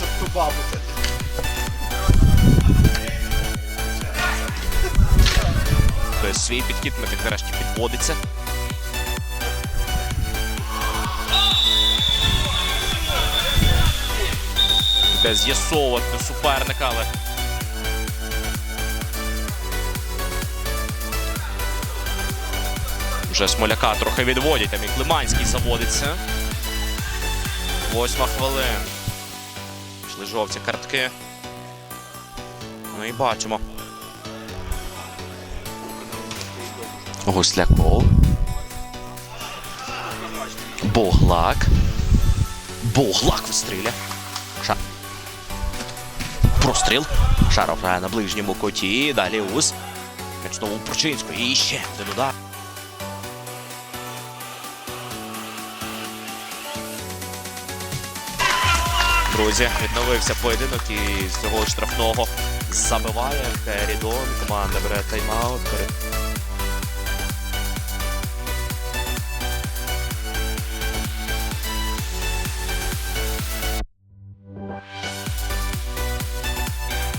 щоб ту бабу. Свій підхід Митник нарешті підводиться. Буде з'ясовувати суперника, але Вже Смоляка трохи відводять, там і Климанський заводиться. Восьма хвилин. Пішли жовті картки. Ну і бачимо. Гусляков. Боглак. Боглак вистріля. Ша. Простріл. Шаров на ближньому коті. Далі Ус. Знову у І ще один удар. Друзі, відновився поєдинок і з цього штрафного забиває Керідон. Команда бере тайм-аут.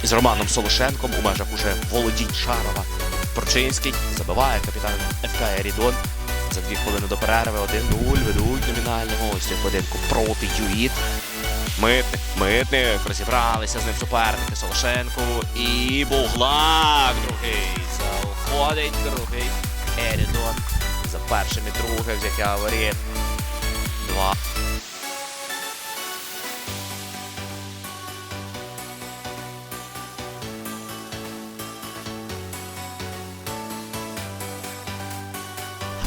З Романом Солошенком у межах уже володінь Шарова. Прочинський забиває капітан ФК Ерідон. За дві хвилини до перерви 1-0 ведуть номінального ось поєдинку проти Юїт. Митник, митник, розібралися з ним суперники Солошенко і Буглак другий. Заходить другий Ерідон. За першим і другим взяття воріт. Два.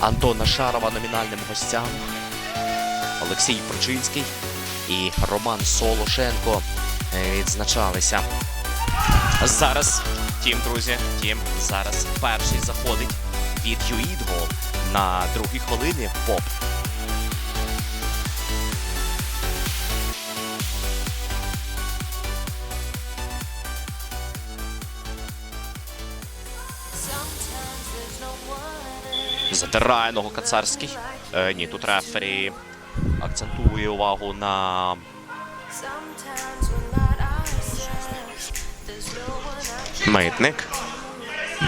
Антона Шарова номінальним гостям. Олексій Прочинський і Роман Солошенко е, відзначалися. Зараз, тім, друзі, тім зараз перший заходить від Юїдго на другій хвилині поп. Затирає ногу Кацарський. Е, ні, тут рефері акцентує увагу на Митник.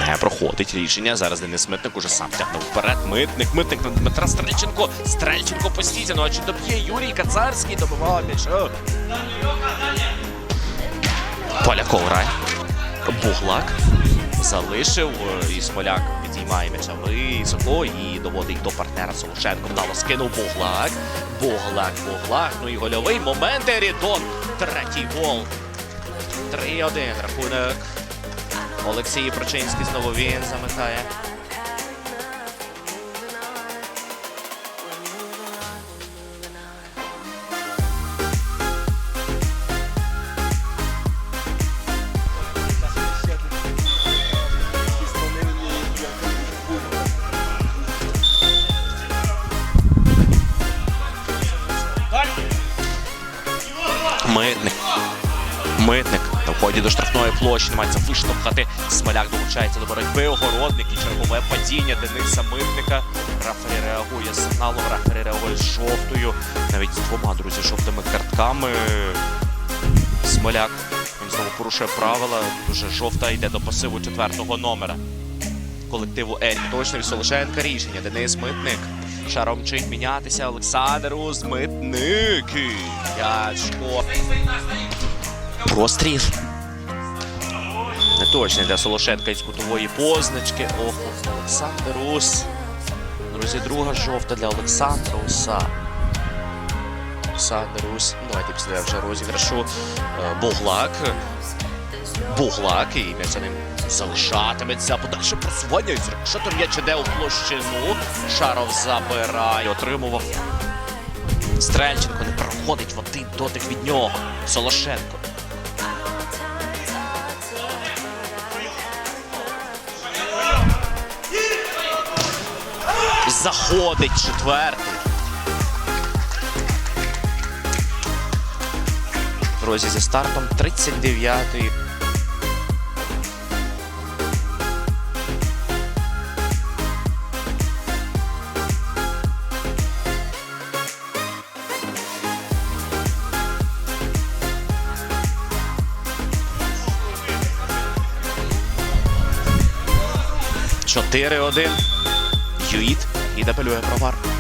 Не проходить рішення. Зараз Денис Митник уже сам тягнув вперед. Митник, митник на Дмитра Стрельченко. Стрельченко постійно. Ну а чи доб'є Юрій Кацарський добивав? О. Поляков грає. Буглак залишив е, і Смоляк підіймає м'яча високо і доводить до партнера Солошенко. Вдало скинув Буглак. Буглак, Буглак. Ну і гольовий момент. Ерідон. Третій гол. 3-1 рахунок. Олексій Прочинський знову він замикає. Митник. Митник на вході до штрафної площі намагається виштовхати. Смоляк долучається до боротьби. Огородник і чергове падіння Дениса Митника. Рафері реагує сигналом. Рафері реагує з жовтою. Навіть з двома друзі жовтими картками. Смоляк. Він знову порушує правила. Дуже жовта йде до пасиву четвертого номера. Колективу Ель. Точно від Солошенка рішення. Денис Митник. Шаром мчить мінятися. Олександр Уз. Митник. І М'ячко. Простріл. Неточний для Солошенка із кутової позначки. Ох, Олександр Ус. Друзі, друга жовта для Олександра Уса. Олександр Ус. Давайте після вже розіграшу. Е, Буглак. І м'яч за ним залишатиметься. Подальше просування із рикошетом м'яч іде у площину. Шаров забирає. Отримував. Стрельченко не проходить в один дотик від нього. Солошенко. Заходить четвертий. Друзі, зі стартом 39-ї. 4-1. Юїт і апелює провар.